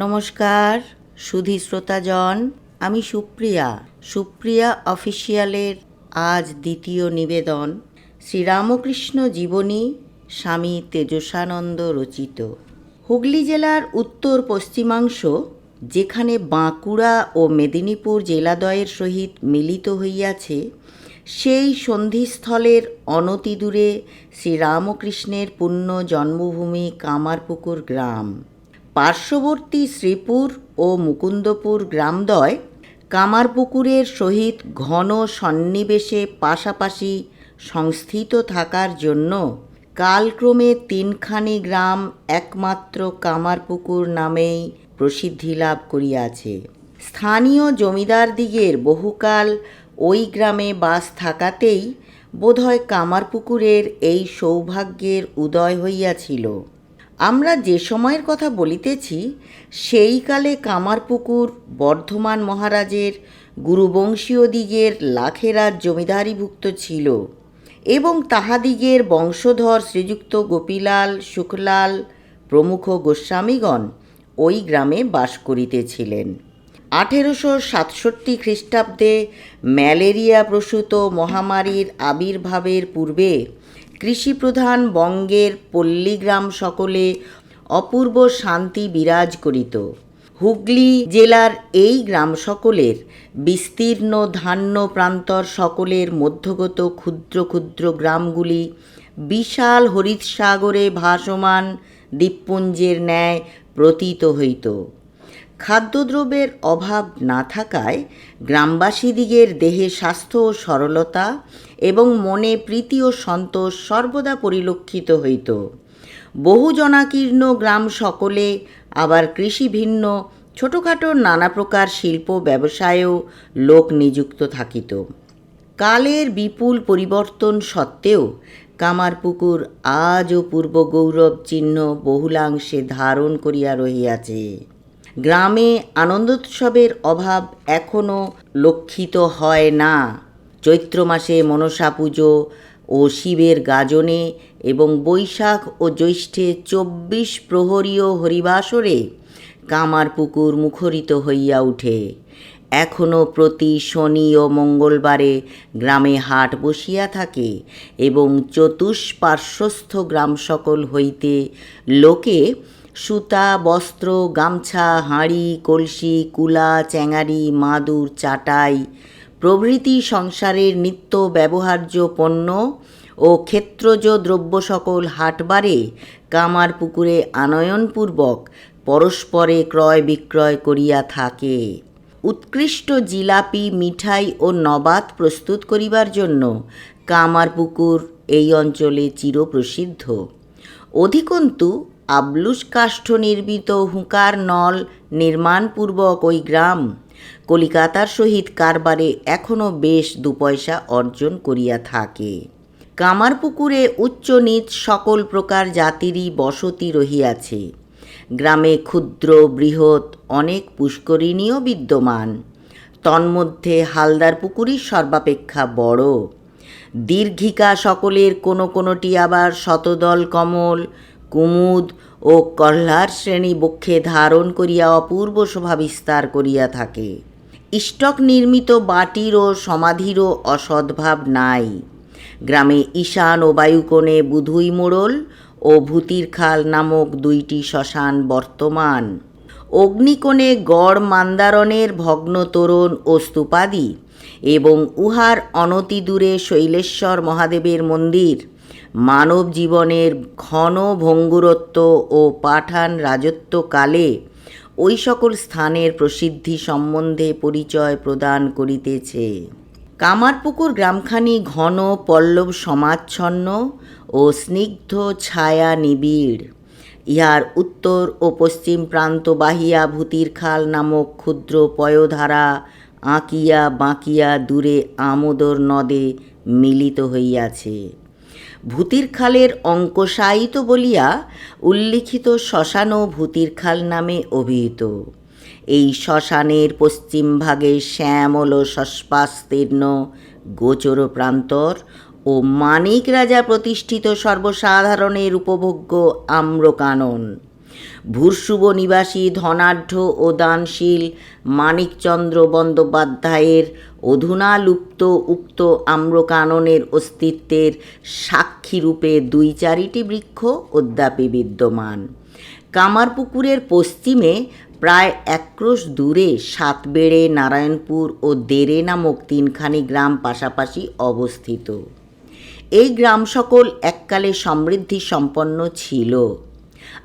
নমস্কার, সুধী শ্রোতাজন, আমি সুপ্রিয়া। সুপ্রিয়া অফিসিয়ালের আজ দ্বিতীয় নিবেদন, শ্রীরামকৃষ্ণ জীবনী, স্বামী তেজসানন্দ রচিত। হুগলি জেলার উত্তর পশ্চিমাংশ, যেখানে বাঁকুড়া ও মেদিনীপুর জেলাদ্বয়ের সহিত মিলিত হইয়াছে, সেই সন্ধিস্থলের অনতিদূরে শ্রীরামকৃষ্ণের পুণ্য জন্মভূমি কামারপুকুর গ্রাম। পার্শ্ববর্তী শ্রীপুর ও মুকুন্দপুর গ্রামদ্বয় কামারপুকুরের সহিত ঘন সন্নিবেশে পাশাপাশি সংস্থিত থাকার জন্য কালক্রমে তিনখানি গ্রাম একমাত্র কামারপুকুর নামেই প্রসিদ্ধি লাভ করিয়াছে। স্থানীয় জমিদারদিগের বহুকাল ওই গ্রামে বাস থাকাতেই বোধহয় কামারপুকুরের এই সৌভাগ্যের উদয় হইয়াছিল। আমরা যে সময়ের কথা বলিতেছি, সেই কালে কামারপুকুর, বর্ধমান মহারাজের গুরুবংশীয়দিগের লাখেরার জমিদারিভুক্ত ছিল এবং তাহাদিগের বংশধর শ্রীযুক্ত গোপীলাল, সুখলাল প্রমুখ গোস্বামীগণ ওই গ্রামে বাস করিতেছিলেন। আঠেরোশো সাতষট্টি খ্রিস্টাব্দে ম্যালেরিয়া প্রসূত মহামারীর আবির্ভাবের পূর্বে কৃষিপ্রধান বঙ্গের পল্লীগ্রাম সকলে অপূর্ব শান্তি বিরাজ করিত। হুগলি জেলার এই গ্রাম সকলের বিস্তীর্ণ ধান্য প্রান্তর সকলের মধ্যগত ক্ষুদ্র ক্ষুদ্র গ্রামগুলি বিশাল হরিৎসাগরে ভাসমান দ্বীপপুঞ্জের ন্যায় প্রতীত হইত। খাদ্যদ্রব্যের অভাব না থাকায় গ্রামবাসীদিগের দেহে স্বাস্থ্য ও সরলতা এবং মনে প্রীতি ও সন্তোষ সর্বদা পরিলক্ষিত হইত। বহু জনাকীর্ণ গ্রাম সকলে, আবার কৃষিভিন্ন ছোটোখাটো নানা প্রকার শিল্প ব্যবসায়েও লোক নিযুক্ত থাকিত। কালের বিপুল পরিবর্তন সত্ত্বেও কামারপুকুর আজও পূর্ব গৌরব চিহ্ন বহুলাংশে ধারণ করিয়া রহিয়াছে। গ্রামে আনন্দোৎসবের অভাব এখনও লক্ষিত হয় না। চৈত্র মাসে মনসা পুজো ও শিবের গাজনে এবং বৈশাখ ও জ্যৈষ্ঠে চব্বিশ প্রহরীয় হরিবাসরে কামার পুকুর মুখরিত হইয়া উঠে। এখনও প্রতি শনি ও মঙ্গলবারে গ্রামে হাট বসিয়া থাকে এবং চতুষ্পার্শ্বস্থ গ্রাম সকল হইতে লোকে সুতা, বস্ত্র, গামছা, হাঁড়ি, কলসি, কুলা, চ্যাঙারি, মাদুর, চাটাই প্রভৃতি সংসারের নিত্য ব্যবহার্য পণ্য ও ক্ষেত্রজ দ্রব্য সকল হাটবারে, কামার পুকুরে আনয়নপূর্বক পরস্পরে ক্রয় বিক্রয় করিয়া থাকে। উৎকৃষ্ট জিলাপি, মিঠাই ও নবাত প্রস্তুত করিবার জন্য কামারপুকুর এই অঞ্চলে চিরপ্রসিদ্ধ। অধিকন্তু আবলুস কাষ্ঠ নির্মিত হুঁকার নল নির্মাণপূর্বক ওই গ্রাম কলিকাতার সহিত কারবারে এখনও বেশ দুপয়সা অর্জন করিয়া থাকে। কামারপুকুরে উচ্চ নীচ সকল প্রকার জাতিরই বসতি রহিয়াছে। গ্রামে ক্ষুদ্র, বৃহৎ, অনেক পুষ্করিণীও বিদ্যমান। তন্মধ্যে হালদার পুকুরই সর্বাপেক্ষা বড়। দীর্ঘিকা সকলের কোনো কোনোটি আবার শতদল, কমল, কুমুদ ও কল্লার শ্রেণি বক্ষে ধারণ করিয়া অপূর্ব শোভা বিস্তার করিয়া থাকে। ইষ্টক নির্মিত বাটির ও সমাধিরও অসদ্ভাব নাই। গ্রামে ঈশান ও বায়ুকোণে বুধুই মোড়ল ও ভূতির খাল নামক দুইটি শ্মশান বর্তমান। অগ্নিকোণে গড় মান্দারণের ভগ্ন তোরণ ও স্তূপাদি এবং উহার অনতিদূরে শৈলেশ্বর মহাদেবের মন্দির। মানব জীবনের ঘন ভঙ্গুরত্ব ও পাঠান রাজত্বকালে ওই সকল স্থানের প্রসিদ্ধি সম্বন্ধে পরিচয় প্রদান করিতেছে। কামারপুকুর গ্রামখানি ঘন পল্লব সমাচ্ছন্ন ও স্নিগ্ধ ছায়া নিবিড়। ইহার উত্তর ও পশ্চিম প্রান্ত বাহিয়া ভূতির খাল নামক ক্ষুদ্র পয়োধারা আঁকিয়া বাঁকিয়া দূরে আমোদর নদে মিলিত হইয়াছে। ভূতির খালের অঙ্কশায়িত বলিয়া উল্লিখিত শ্মশানও ভূতির খাল নামে অভিহিত। এই শ্মশানের পশ্চিমভাগে শ্যামল শস্পাস্তীর্ণ গোচর প্রান্তর ও মানিক রাজা প্রতিষ্ঠিত সর্বসাধারণের উপভোগ্য আম্রকানন। ভূর্ষুব নিবাসী ধনাঢ্য ও দানশীল মানিকচন্দ্র বন্দ্যোপাধ্যায়ের অধুনা লুপ্ত উক্ত আম্রকাননের অস্তিত্বের সাক্ষীরূপে দুই চারিটি বৃক্ষ অদ্যাপি বিদ্যমান। কামারপুকুরের পশ্চিমে প্রায় একক্রোশ দূরে সাতবেড়ে, নারায়ণপুর ও দেরে নামক তিনখানি গ্রাম পাশাপাশি অবস্থিত। এই গ্রাম সকল এককালে সমৃদ্ধি সম্পন্ন ছিল।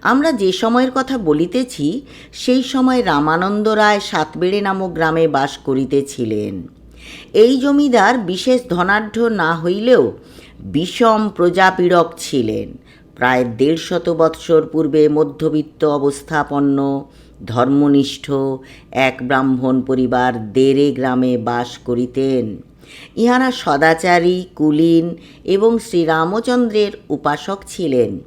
আমরা যে সময়ের কথা বলিতেছি, সেই সময় রামানন্দ রায় সাতবেড়ে নামক গ্রামে বাস করিতেছিলেন। এই জমিদার বিশেষ ধনাঢ্য না হইলেও বিষম প্রজাপীড়ক ছিলেন। প্রায় দেড়শত বৎসর পূর্বে মধ্যবিত্ত অবস্থাপন্ন, ধর্মনিষ্ঠ এক ব্রাহ্মণ পরিবার দেরে গ্রামে বাস করিতেন। ইহারা সদাচারী, কুলীন এবং শ্রীরামচন্দ্রের উপাসক ছিলেন।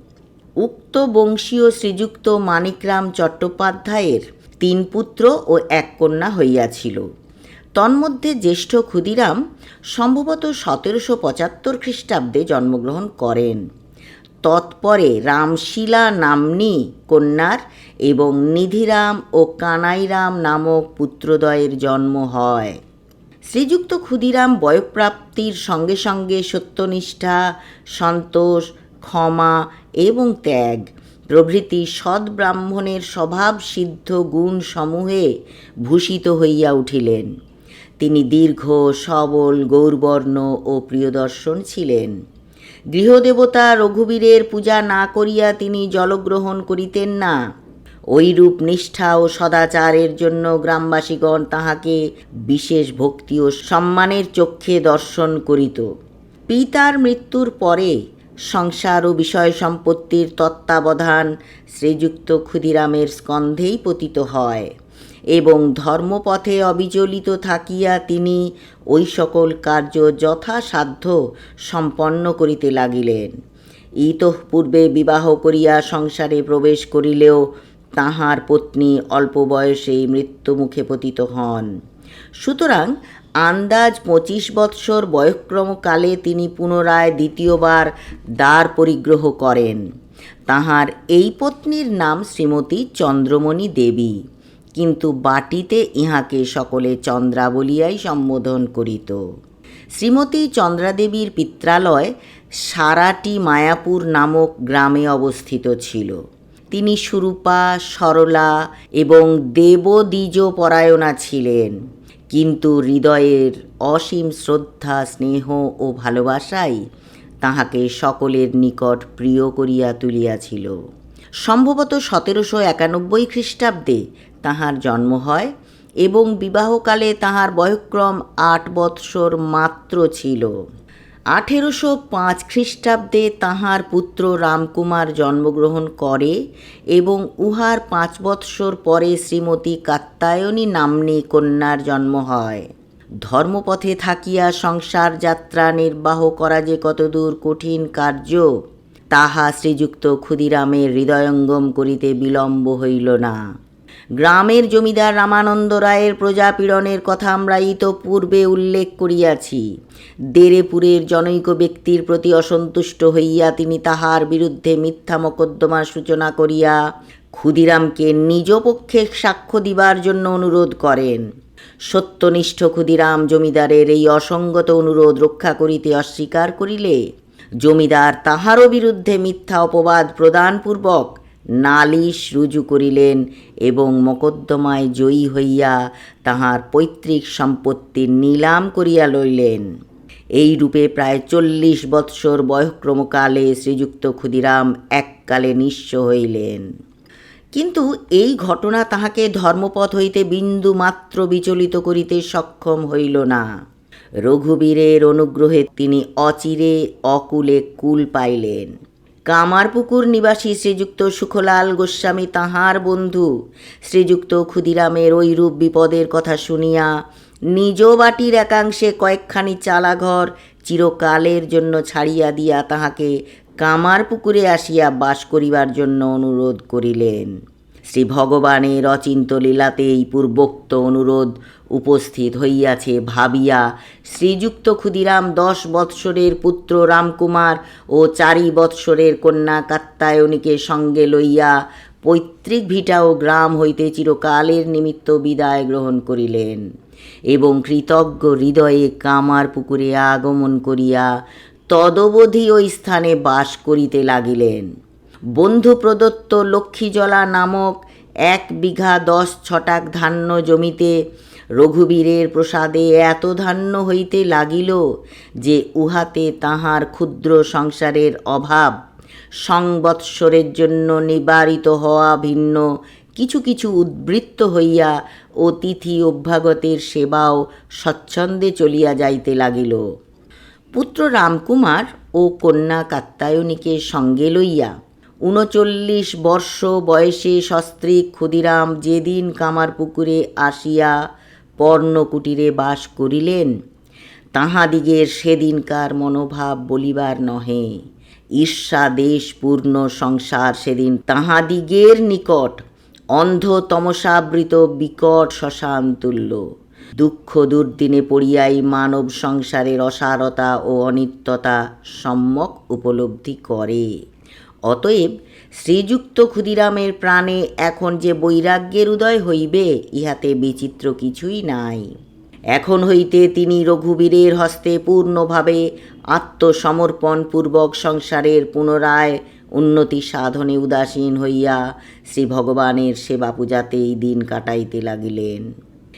উক্ত বংশীয় শ্রীযুক্ত মানিকরাম চট্টোপাধ্যায়ের তিন পুত্র ও এক কন্যা হইয়াছিল। তন্মধ্যে জ্যেষ্ঠ ক্ষুদিরাম সম্ভবত সতেরোশো পঁচাত্তর খ্রিস্টাব্দে জন্মগ্রহণ করেন। তৎপরে রামশিলা নাম্নী কন্যার এবং নিধিরাম ও কানাইরাম নামক পুত্রদ্বয়ের জন্ম হয়। শ্রীযুক্ত ক্ষুদিরাম বয়প্রাপ্তির সঙ্গে সঙ্গে সত্যনিষ্ঠা, সন্তোষ, ক্ষমা এবং ত্যাগ প্রভৃতি সদ্ব্রাহ্মণের স্বভাব সিদ্ধ গুণ সমূহে ভূষিত হইয়া উঠিলেন। তিনি দীর্ঘ, সবল, গৌরবর্ণ ও প্রিয়দর্শন ছিলেন। গৃহদেবতা রঘুবীরের পূজা না করিয়া তিনি জলগ্রহণ করিতেন না। ওইরূপ নিষ্ঠা ও সদাচারের জন্য গ্রামবাসীগণ তাহাকে বিশেষ ভক্তি ও সম্মানের চক্ষে দর্শন করিত। পিতার মৃত্যুর পরে সংসার ও বিষয় সম্পত্তির তত্ত্বাবধান শ্রীযুক্ত ক্ষুদিরামের স্কন্ধেই পতিত হয়। এবং ধর্মপথে অবিচলিত থাকিয়া তিনি ওই সকল কার্য যথাসাধ্য সম্পন্ন করিতে লাগিলেন। ইতঃপূর্বে বিবাহ করিয়া সংসারে প্রবেশ করিলেও তাহার পত্নী অল্প বয়সেই মৃত্যুমুখে পতিত হন। সুতরাং আন্দাজ পঁচিশ বৎসর বয়ক্রমকালে তিনি পুনরায় দ্বিতীয়বার দ্বার পরিগ্রহ করেন। তাহার এই পত্নীর নাম শ্রীমতী চন্দ্রমণি দেবী। কিন্তু বাটিতে ইহাকে সকলে চন্দ্রা বলিয়াই সম্বোধন করিত। শ্রীমতী চন্দ্রাদেবীর পিত্রালয় সারাটি মায়াপুর নামক গ্রামে অবস্থিত ছিল। তিনি সুরূপা, সরলা এবং দেবদ্বিজ পরায়ণা ছিলেন। কিন্তু হৃদয়ের অসীম শ্রদ্ধা, স্নেহ ও ভালোবাসাই তাহাকে সকলের নিকট প্রিয় করিয়া তুলিয়াছিল। সম্ভবত সতেরোশো একানব্বই খ্রিস্টাব্দে তাহার জন্ম হয় এবং বিবাহকালে তাহার বয়ক্রম আট বৎসর মাত্র ছিল। আঠেরোশো পাঁচ খ্রিস্টাব্দে তাহার পুত্র রামকুমার জন্মগ্রহণ করে এবং উহার পাঁচ বৎসর পরে শ্রীমতী কাত্তায়নী নাম্নী কন্যার জন্ম হয়। ধর্মপথে থাকিয়া সংসার যাত্রা নির্বাহ করা যে কতদূর কঠিন কার্য, তাহা শ্রীযুক্ত ক্ষুদিরামের হৃদয়ঙ্গম করিতে বিলম্ব হইল না। গ্রামের জমিদার রামানন্দ রায়ের প্রজাপীড়নের কথা আমরা ইতপূর্বে উল্লেখ করিয়াছি। দেরেপুরের জনৈক ব্যক্তির প্রতি অসন্তুষ্ট হইয়া তিনি তাহার বিরুদ্ধে মিথ্যা মকদ্দমার সূচনা করিয়া ক্ষুদিরামকে নিজ পক্ষে সাক্ষ্য দিবার জন্য অনুরোধ করেন। সত্যনিষ্ঠ ক্ষুদিরাম জমিদারের এই অসঙ্গত অনুরোধ রক্ষা করিতে অস্বীকার করিলে জমিদার তাহারও বিরুদ্ধে মিথ্যা অপবাদ প্রদানপূর্বক নালিশ রুজু করিলেন এবং মকদ্দমায় জয়ী হইয়া তাহার পৈতৃক সম্পত্তি নিলাম করিয়া লইলেন। এই রূপে প্রায় চল্লিশ বৎসর বয়ক্রমকালে শ্রীযুক্ত ক্ষুদিরাম এককালে নিঃস্ব হইলেন। কিন্তু এই ঘটনা তাহাকে ধর্মপথ হইতে বিন্দু মাত্র বিচলিত করিতে সক্ষম হইল না। রঘুবীরের অনুগ্রহে তিনি অচিরে অকুলে কুল পাইলেন। কামারপুকুর নিবাসী শ্রীযুক্ত সুখলাল গোস্বামী তাহার বন্ধু। শ্রীযুক্ত ক্ষুদিরামের ঐরূপ বিপদের কথা শুনিয়া নিজ বাটির একাংশে কয়েকখানি চালাঘর চিরকালের জন্য ছাড়িয়া দিয়া তাহাকে কামারপুকুরে আসিয়া বাস করিবার জন্য অনুরোধ করিলেন। শ্রী ভগবানের অচিন্ত লীলাতেই পূর্বোক্ত অনুরোধ উপস্থিত হইয়াছে ভাবিয়া, শ্রীযুক্ত ক্ষুদিরাম দশ বৎসরের পুত্র রামকুমার ও চারি বৎসরের কন্যা কাত্তায়নীকে সঙ্গে লইয়া পৈতৃক ভিটা ও গ্রাম হইতে চিরকালের নিমিত্ত বিদায় গ্রহণ করিলেন এবং কৃতজ্ঞ হৃদয়ে কামার পুকুরে আগমন করিয়া তদবধি ওই স্থানে বাস করিতে লাগিলেন। বন্ধু প্রদত্ত লক্ষ্মীজলা নামক এক বিঘা দশ ছটাক ধান্য জমিতে রঘুবীরের প্রসাদে এত ধান্য হইতে লাগিল যে উহাতে তাহার ক্ষুদ্র সংসারের অভাব, সংবৎসরের জন্য নিবারিত হওয়া ভিন্ন কিছু কিছু উদ্বৃত্ত হইয়া অতিথি অভ্যাগতের সেবাও স্বচ্ছন্দে চলিয়া যাইতে লাগিল। পুত্র রামকুমার ও কন্যা কাত্তায়নীকে সঙ্গে লইয়া উনচল্লিশ বর্ষ বয়সে সস্ত্রীক ক্ষুদিরাম যেদিন কামারপুকুরে আসিয়া পর্ণকুটিরে বাস করিলেন, তাহাদিগের সেদিনকার মনোভাব বলিবার নহে। ঈর্ষা দেশপূর্ণ সংসার সেদিন তাহাদিগের নিকট, অন্ধ তমসাবৃত বিকট শ্মশান তুল্য দুঃখ দুর্দিনে পড়িয়াই মানব সংসারের অসারতা ও অনিত্যতা সম্যক উপলব্ধি করে। অতএব শ্রীযুক্ত ক্ষুদিরামের প্রাণে এখন যে বৈরাগ্যের উদয় হইবে, ইহাতে বিচিত্র কিছুই নাই। এখন হইতে তিনি রঘুবীরের হস্তে পূর্ণভাবে আত্মসমর্পণ পূর্বক সংসারের পুনরায় উন্নতি সাধনে উদাসীন হইয়া শ্রী ভগবানের সেবা পূজাতেই দিন কাটাইতে লাগিলেন।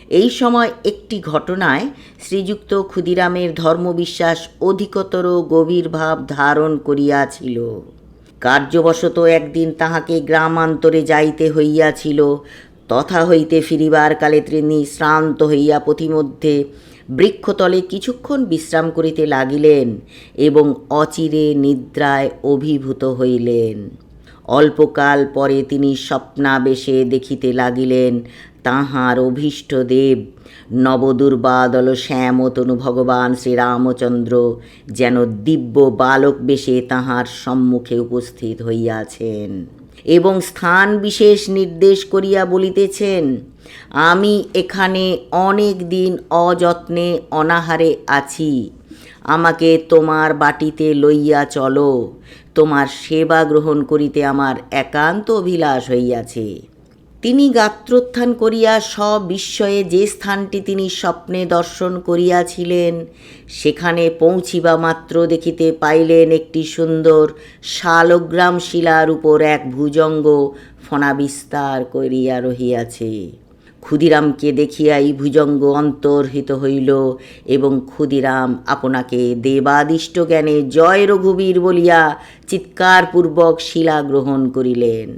এই সময় একটি ঘটনায় শ্রীযুক্ত ক্ষুদিরামের ধর্মবিশ্বাস অধিকতর গভীর ভাব ধারণ করিয়াছিল। কার্যবশত একদিন তাহাকে গ্রামান্তরে যাইতে হইয়াছিল, তথা হইতে ফিরিবার কালে তিনি শ্রান্ত হইয়া পথিমধ্যে বৃক্ষতলে কিছুক্ষণ বিশ্রাম করিতে লাগিলেন এবং অচিরে নিদ্রায় অভিভূত হইলেন। অল্পকাল পরে তিনি স্বপ্নাবেশে দেখিতে লাগিলেন তাহার অভীষ্ট দেব নবদুর্বাদল শ্যামতনু ভগবান শ্রীরামচন্দ্র, যেন দিব্য বালক বেশে তাহার সম্মুখে উপস্থিত হইয়াছেন। এবং স্থান বিশেষ নির্দেশ করিয়া বলিতেছেন, আমি এখানে অনেক দিন অযত্নে অনাহারে আছি। আমাকে তোমার বাটিতে লইয়া চলো। তোমার সেবা গ্রহণ করিতে আমার একান্ত অভিলাষ হইয়াছে। তিনি গাত্রোত্থান করিয়া সবিস্ময়ে যে স্থানটি তিনি স্বপ্নে দর্শন করিয়াছিলেন, সেখানে পৌঁছিবা মাত্র দেখিতে পাইলেন একটি সুন্দর শালগ্রাম শিলার উপর এক ভুজঙ্গ ফণা বিস্তার করিয়া রহিয়াছে। ক্ষুদিরামকে দেখিয়াই ভুজঙ্গ অন্তর্হিত হইল এবং ক্ষুদিরাম আপনাকে দেবাদিষ্ট জ্ঞানে জয় রঘুবীর বলিয়া চিৎকারপূর্বক শিলা গ্রহণ করিলেন।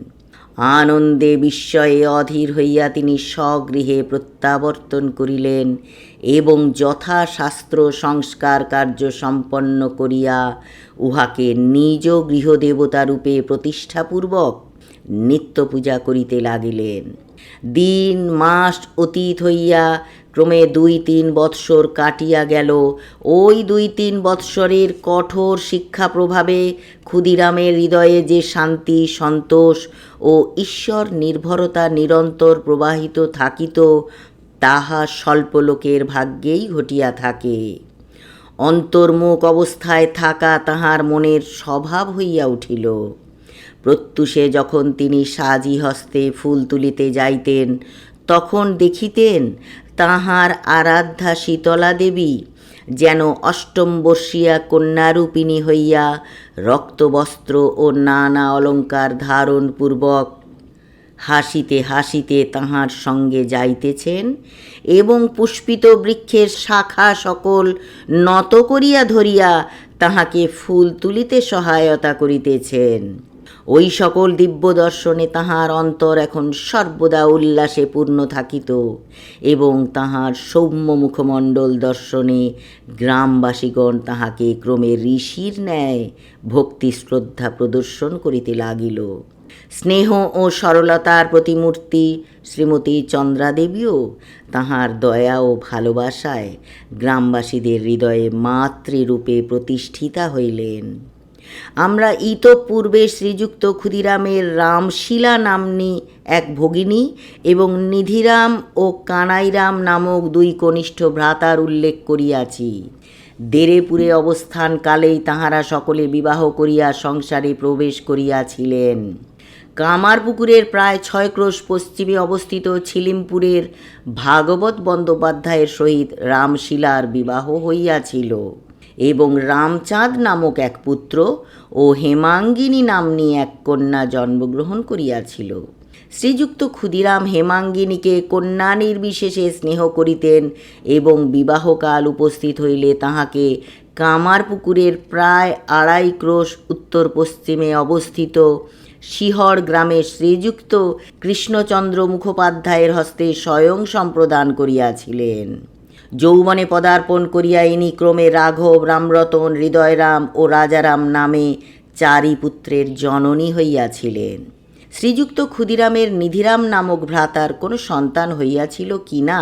আনন্দে বিস্ময়ে অধীর হইয়া তিনি স্বগৃহে প্রত্যাবর্তন করিলেন এবং যথাশাস্ত্র সংস্কার কার্য সম্পন্ন করিয়া উহাকে নিজ গৃহদেবতারূপে প্রতিষ্ঠাপূর্বক নিত্য পূজা করিতে লাগিলেন। দিন, মাস অতীত হইয়া ক্রমে দুই তিন বৎসর কাটিয়া গেল। ওই দুই তিন বৎসরের কঠোর শিক্ষা প্রভাবে ক্ষুদিরামের হৃদয়ে যে শান্তি, সন্তোষ ও ঈশ্বর নির্ভরতা নিরন্তর প্রবাহিত থাকিত, তাহা স্বল্প লোকের ভাগ্যেই ঘটিয়া থাকে। অন্তর্মুখ অবস্থায় থাকা তাহার মনের স্বভাব হইয়া উঠিল। প্রত্যুষে যখন তিনি সাজি হস্তে ফুল তুলিতে যাইতেন, তখন দেখিতেন তাহার আরাধ্যা শীতলা দেবী, যেন অষ্টম বর্ষিয়া কন্যারূপিণী হইয়া রক্তবস্ত্র ও নানা অলঙ্কার ধারণপূর্বক হাসিতে হাসিতে তাহার সঙ্গে যাইতেছেন এবং পুষ্পিত বৃক্ষের শাখা সকল নত করিয়া ধরিয়া তাহাকে ফুল তুলিতে সহায়তা করিতেছেন। ওই সকল দিব্য দর্শনে তাহার অন্তর এখন সর্বদা উল্লাসে পূর্ণ থাকিত এবং তাহার সৌম্য মুখমণ্ডল দর্শনে গ্রামবাসীগণ তাহাকে ক্রমে ঋষির ন্যায় ভক্তি শ্রদ্ধা প্রদর্শন করিতে লাগিল। স্নেহ ও সরলতার প্রতিমূর্তি শ্রীমতী চন্দ্রাদেবীও তাহার দয়া ও ভালোবাসায় গ্রামবাসীদের হৃদয়ে মাতৃরূপে প্রতিষ্ঠিতা হইলেন। আমরা ইতপূর্বে শ্রীযুক্ত ক্ষুদিরামের রামশিলা নাম্নী এক ভগিনী এবং নিধিরাম ও কানাইরাম নামক দুই কনিষ্ঠ ভ্রাতার উল্লেখ করিয়াছি। দেরেপুরে অবস্থানকালেই তাহারা সকলে বিবাহ করিয়া সংসারে প্রবেশ করিয়াছিলেন। কামারপুকুরের প্রায় ছয় ক্রোশ পশ্চিমে অবস্থিত ছিলিমপুরের ভাগবত বন্দ্যোপাধ্যায়ের সহিত রামশিলার বিবাহ হইয়াছিল। এবং রামচাঁদ নামক এক পুত্র ও হেমাঙ্গিনী নাম্নী এক কন্যা জন্মগ্রহণ করিয়াছিল। শ্রীযুক্ত ক্ষুদিরাম হেমাঙ্গিনীকে কন্যা নির্বিশেষে স্নেহ করিতেন এবং বিবাহকাল উপস্থিত হইলে তাহাকে কামারপুকুরের প্রায় আড়াই ক্রোশ উত্তর পশ্চিমে অবস্থিত শিহর গ্রামে শ্রীযুক্ত কৃষ্ণচন্দ্র মুখোপাধ্যায়ের হস্তে স্বয়ং সম্প্রদান করিয়াছিলেন। যৌবনে পদার্পণ করিয়া ইনি ক্রমে রাঘব, রামরতন, হৃদয়রাম ও রাজারাম নামে চারি পুত্রের জননী হইয়াছিলেন। শ্রীযুক্ত ক্ষুদিরামের নিধিরাম নামক ভ্রাতার কোনো সন্তান হইয়াছিল কি না,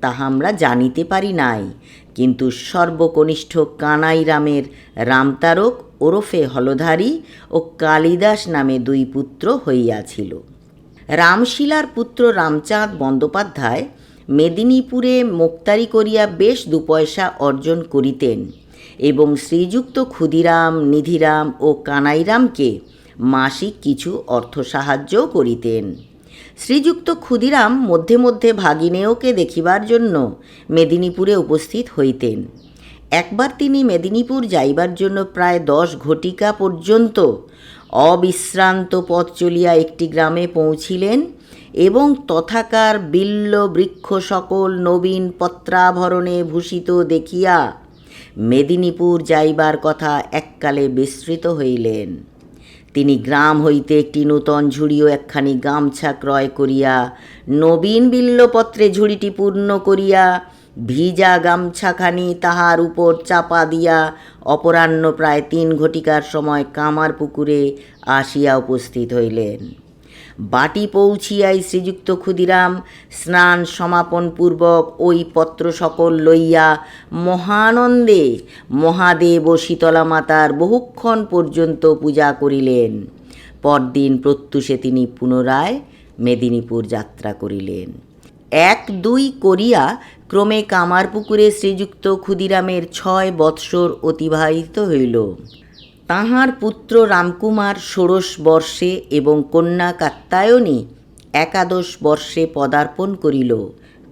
তাহা আমরা জানিতে পারি নাই। কিন্তু সর্বকনিষ্ঠ কানাই রামের রামতারক ওরফে হলধারী ও কালিদাস নামে দুই পুত্র হইয়াছিল। রামশিলার পুত্র রামচাঁদ বন্দ্যোপাধ্যায় মেদিনীপুরে মোক্তারি করিয়া বেশ দু পয়সা অর্জন করিতেন এবং শ্রীযুক্ত ক্ষুদিরাম, নিধিরাম ও কানাইরামকে মাসিক কিছু অর্থ সাহায্যও করিতেন। শ্রীযুক্ত ক্ষুদিরাম মধ্যে মধ্যে ভাগিনেয়কে দেখিবার জন্য মেদিনীপুরে উপস্থিত হইতেন। একবার তিনি মেদিনীপুর যাইবার জন্য প্রায় দশ ঘটিকা পর্যন্ত অবিশ্রান্ত পথ চলিয়া একটি গ্রামে পৌঁছিলেন এবং তথাকার বিল্ল বৃক্ষ সকল নবীন পত্রাভরণে ভূষিত দেখিয়া মেদিনীপুর যাইবার কথা এককালে বিস্মৃত হইলেন। তিনি গ্রাম হইতে একটি নূতন ঝুড়ি ও একখানি গামছা ক্রয় করিয়া নবীন বিল্লপত্রে ঝুড়িটি পূর্ণ করিয়া ভিজা গামছাখানি তাহার উপর চাপা দিয়া অপরাহ্ন প্রায় তিন ঘটিকার সময় কামার পুকুরে আসিয়া উপস্থিত হইলেন। বাটি পৌঁছিয়াই শ্রীযুক্ত ক্ষুদিরাম, স্নান সমাপন পূর্বক ওই পত্র সকল লইয়া মহানন্দে মহাদেব ও শীতলা মাতার বহুক্ষণ পর্যন্ত পূজা করিলেন। পরদিন প্রত্যুষে তিনি পুনরায় মেদিনীপুর যাত্রা করিলেন। এক দুই করিয়া ক্রমে কামারপুকুরে শ্রীযুক্ত ক্ষুদিরামের ছয় বৎসর অতিবাহিত হইল। তাহার পুত্র রামকুমার ষোড়শ বর্ষে এবং কন্যা কাত্তায়নী একাদশ বর্ষে পদার্পণ করিল।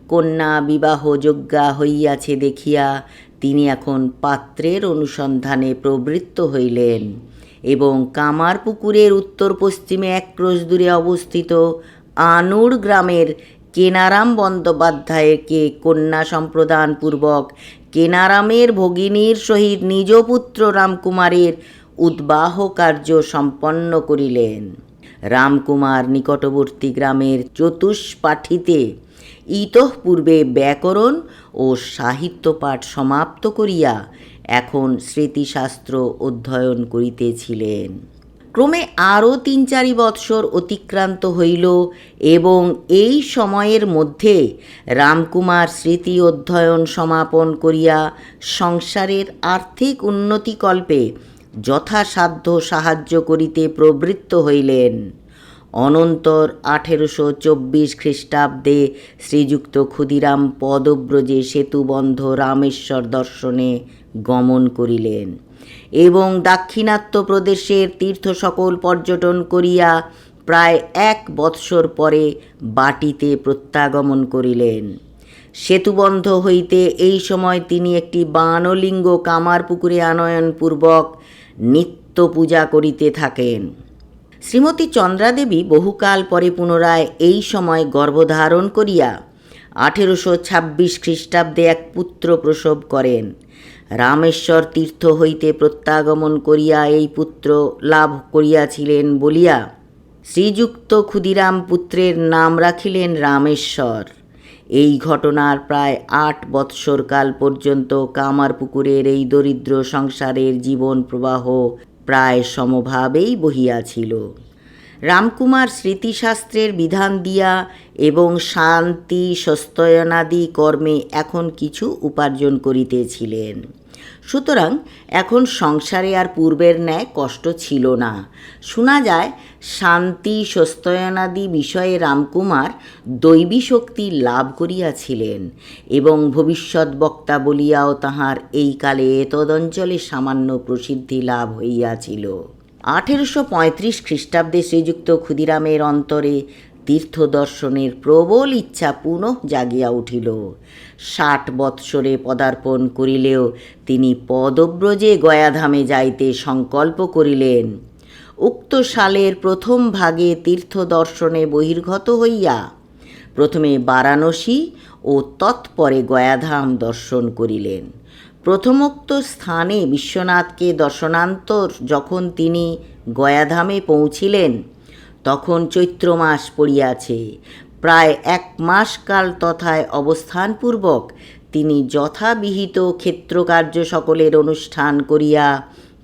কন্যা বিবাহযোগ্যা হইয়াছে দেখিয়া তিনি এখন পাত্রের অনুসন্ধানে প্রবৃত্ত হইলেন এবং কামারপুকুরের উত্তর পশ্চিমে এক ক্রোশ দূরে অবস্থিত আনুর গ্রামের কেনারাম বন্দ্যোপাধ্যায়কে কন্যা সম্প্রদান পূর্বক কেনারামের ভগিনীর সহিত নিজ পুত্র রামকুমারের উদ্বাহ কার্য সম্পন্ন করিলেন। রামকুমার নিকটবর্তী গ্রামের চতুষ্পাঠিতে ইতঃপূর্বে ব্যাকরণ ও সাহিত্য পাঠ সমাপ্ত করিয়া এখন স্মৃতিশাস্ত্র অধ্যয়ন করিতেছিলেন। ক্রমে আরও তিন চারি বৎসর অতিক্রান্ত হইল এবং এই সময়ের মধ্যে রামকুমার স্মৃতি অধ্যয়ন সমাপন করিয়া সংসারের আর্থিক উন্নতিকল্পে যথাসাধ্য সাহায্য করিতে প্রবৃত্ত হইলেন। অনন্তর আঠেরোশো চব্বিশ খ্রিস্টাব্দে শ্রীযুক্ত ক্ষুদিরাম পদব্রজে সেতুবন্ধ রামেশ্বর দর্শনে গমন করিলেন এবং দাক্ষিণাত্য প্রদেশের তীর্থ সকল পর্যটন করিয়া প্রায় এক বৎসর পরে বাটিতে প্রত্যাগমন করিলেন। সেতুবন্ধ হইতে এই সময় তিনি একটি বানলিঙ্গ কামার পুকুরে আনয়নপূর্বক নিত্য পূজা করিতে থাকেন। শ্রীমতী চন্দ্রাদেবী বহুকাল পরে পুনরায় এই সময় গর্ভধারণ করিয়া আঠেরোশো ছাব্বিশ খ্রিস্টাব্দে এক পুত্র প্রসব করেন। রামেশ্বর তীর্থ হইতে প্রত্যাগমন করিয়া এই পুত্র লাভ করিয়াছিলেন বলিয়া শ্রীযুক্ত ক্ষুদিরাম পুত্রের নাম রাখিলেন রামেশ্বর। এই ঘটনার প্রায় আট বৎসরকাল পর্যন্ত কামারপুকুরের এই দরিদ্র সংসারের জীবন প্রবাহ প্রায় সমভাবেই বহিয়াছিল রামকুমার স্মৃতিশাস্ত্রের বিধান দিয়া এবং শান্তি, সস্তয়নাদি কর্মে এখন কিছু উপার্জন করিতেছিলেন। সুতরাং এখন সংসারে আর পূর্বের ন্যায় কষ্ট ছিল না। শোনা যায়, শান্তি সস্তয়নাদি বিষয়ে রামকুমার দৈবী শক্তি লাভ করিয়াছিলেন এবং ভবিষ্যৎ বক্তা বলিয়াও তাহার এই কালে তদঞ্চলে সামান্য প্রসিদ্ধি লাভ হইয়াছিল। আঠেরোশো পঁয়ত্রিশ খ্রিস্টাব্দে শ্রীযুক্ত ক্ষুদিরামের অন্তরে তীর্থ দর্শনের প্রবল ইচ্ছা পুনঃ জাগিয়া উঠিল। ষাট বৎসরে পদার্পণ করিলেও তিনি পদব্রজে গয়াধামে যাইতে সংকল্প করিলেন। উক্ত সালের প্রথম ভাগে তীর্থ দর্শনে বহির্গত হইয়া, প্রথমে বারাণসী ও তৎপরে গয়াধাম দর্শন করিলেন। প্রথমোক্ত স্থানে বিশ্বনাথকে দর্শনান্তর যখন তিনি গয়াধামে পৌঁছিলেন তখন চৈত্র মাস পড়িয়াছে। প্রায় এক মাস কাল তথায় অবস্থানপূর্বক তিনি যথাবিহিত ক্ষেত্রকার্য সকলের অনুষ্ঠান করিয়া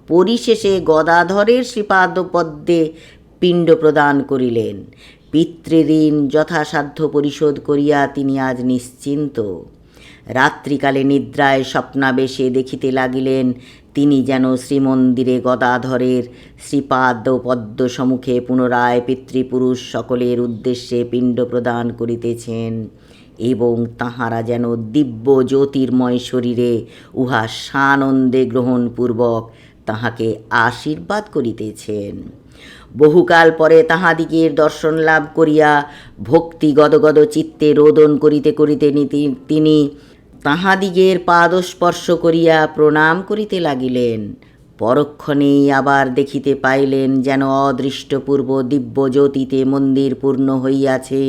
পরিশেষে গদাধরের শ্রীপাদপদ্মে পিণ্ড প্রদান করিলেন। পিতৃঋণ যথাসাধ্য পরিশোধ করিয়া তিনি আজ নিশ্চিন্ত। রাত্রিকালে নিদ্রায় স্বপ্নাবেশে দেখিতে লাগিলেন তিনি যেন শ্রীমন্দিরে গদাধরের শ্রীপাদ পদ্ম সম্মুখে পুনরায় পিতৃপুরুষ সকলের উদ্দেশ্যে পিণ্ড প্রদান করিতেছেন এবং তাহারা যেন দিব্য জ্যোতির্ময় শরীরে উহা সানন্দে গ্রহণপূর্বক তাহাকে আশীর্বাদ করিতেছেন। বহুকাল পরে তাহাদিগের দর্শন লাভ করিয়া ভক্তি গদগদ চিত্তে রোদন করিতে করিতে তিনি তাহাদিগের পাদস্পর্শ করিয়া প্রণাম করিতে লাগিলেন। পরক্ষণেই আবার দেখিতে পাইলেন যেন অদৃষ্টপূর্ব দিব্য জ্যোতিতে মন্দির পূর্ণ হইয়াছে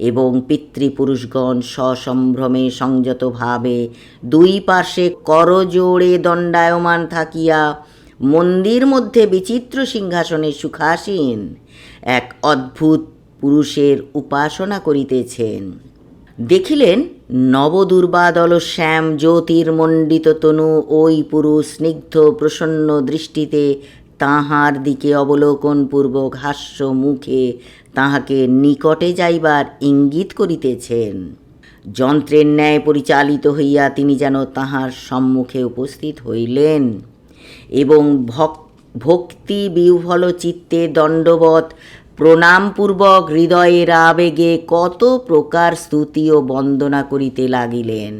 এবং পিতৃপুরুষগণ সসম্ভ্রমে সংযতভাবে দুই পার্শ্বে করজোড়ে দণ্ডায়মান থাকিয়া মন্দির মধ্যে বিচিত্র সিংহাসনে সুখাসীন এক অদ্ভুত পুরুষের উপাসনা করিতেছেন। দেখিলেন নবদুর্বাদল শ্যাম জ্যোতির্মণ্ডিত তনু ওই পুরুষ স্নিগ্ধ প্রসন্ন দৃষ্টিতে তাহার দিকে অবলোকনপূর্বক হাস্য মুখে তাহাকে নিকটে যাইবার ইঙ্গিত করিতেছেন। যন্ত্রের ন্যায় পরিচালিত হইয়া তিনি যেন তাহার সম্মুখে উপস্থিত হইলেন এবং ভক, ভক্তি বিহ্বল চিত্তে দণ্ডবৎ প্রণামপূর্বক হৃদয়ের আবেগে কত প্রকার স্তুতি ও বন্দনা করিতে লাগিলেন।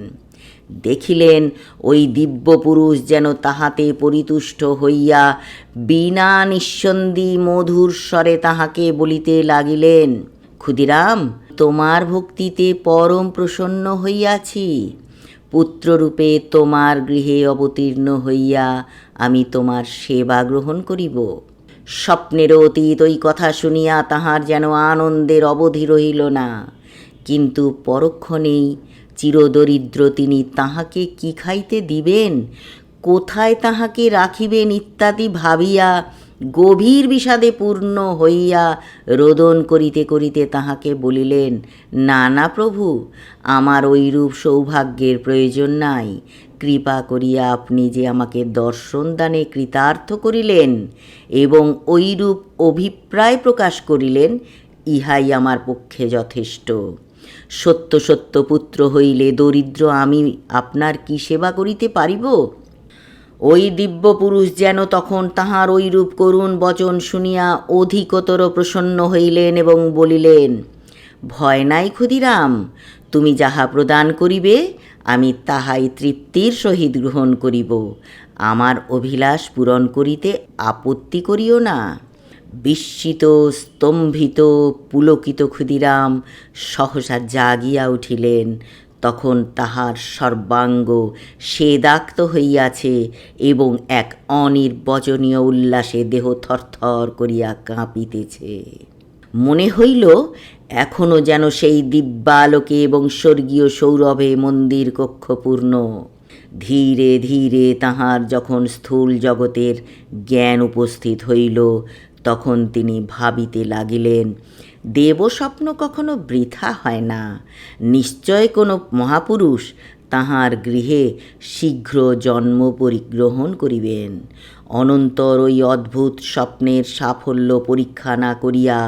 দেখিলেন ওই দিব্য পুরুষ যেন তাহাতে পরিতুষ্ট হইয়া বিনা নিঃসন্দি মধুর স্বরে তাহাকে বলিতে লাগিলেন, ক্ষুদিরাম, তোমার ভক্তিতে পরম প্রসন্ন হইয়াছি। পুত্ররূপে তোমার গৃহে অবতীর্ণ হইয়া আমি তোমার সেবা গ্রহণ করিব। স্বপ্নের অতীত ওই কথা শুনিয়া তাহার যেন আনন্দের অবধি রহিল না। কিন্তু পরক্ষণেই চিরদরিদ্র তিনি তাহাকে কি খাইতে দিবেন? কোথায় তাহাকে রাখিবেন ইত্যাদি ভাবিয়া, গভীর বিষাদে পূর্ণ হইয়া রোদন করিতে করিতে তাহাকে বলিলেন, না না প্রভু, আমার ওইরূপ সৌভাগ্যের প্রয়োজন নাই। কৃপা করিয়া আপনি যে আমাকে দর্শন দানে কৃতার্থ করিলেন এবং ওইরূপ অভিপ্রায় প্রকাশ করিলেন, ইহাই আমার পক্ষে যথেষ্ট। সত্য সত্য পুত্র হইলে দরিদ্র আমি আপনার কি সেবা করিতে পারিব? ওই দিব্য পুরুষ যেন তখন তাহার ওইরূপ করুণ বচন শুনিয়া অধিকতর প্রসন্ন হইলেন এবং বলিলেন, ভয় নাই ক্ষুদিরাম, তুমি যাহা প্রদান করিবে আমি তাহাই তৃপ্তির সহিত গ্রহণ করিব। আমার অভিলাষ পূরণ করিতে আপত্তি করিও না। বিস্মিত, স্তম্ভিত, পুলকিত ক্ষুদিরাম সহসা জাগিয়া উঠিলেন। তখন তাহার সর্বাঙ্গ সেদাক্ত হইয়াছে এবং এক অনির্বচনীয় উল্লাসে দেহ থরথর করিয়া কাঁপিতেছে। মনে হইল এখনও যেন সেই দিব্যালোকে এবং স্বর্গীয় সৌরভে মন্দির কক্ষপূর্ণ। ধীরে ধীরে তাহার যখন স্থূল জগতের জ্ঞান উপস্থিত হইল, তখন তিনি ভাবিতে লাগিলেন, দেবস্বপ্ন কখনো বৃথা হয় না। নিশ্চয় কোনো মহাপুরুষ তাহার গৃহে শীঘ্র জন্ম পরিগ্রহণ করিবেন। অনন্তর ওই অদ্ভুত স্বপ্নের সাফল্য পরীক্ষা না করিয়া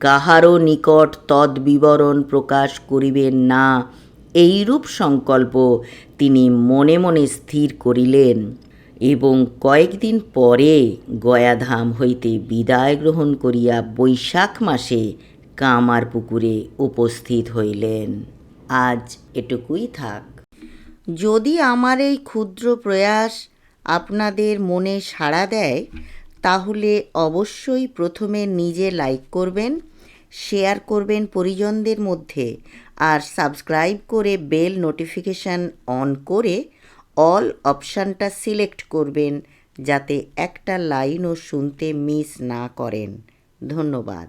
কাহারও নিকট তদ্বিবরণ প্রকাশ করিবেন না। এইরূপ সংকল্প তিনি মনে মনে স্থির করিলেন এবং কয়েকদিন পরে গয়াধাম হইতে বিদায় গ্রহণ করিয়া বৈশাখ মাসে কামার পুকুরে উপস্থিত হইলেন। আজ এটুকুই থাক। যদি আমার এই ক্ষুদ্র প্রয়াস আপনাদের মনে সাড়া দেয়, তাহলে অবশ্যই প্রথমে নিজে লাইক করবেন শেয়ার করবেন পরিজনদের মধ্যে আর সাবস্ক্রাইব করে বেল নোটিফিকেশান অন করে অল অপশানটা সিলেক্ট করবেন যাতে একটা লাইনও শুনতে মিস না করেন। ধন্যবাদ।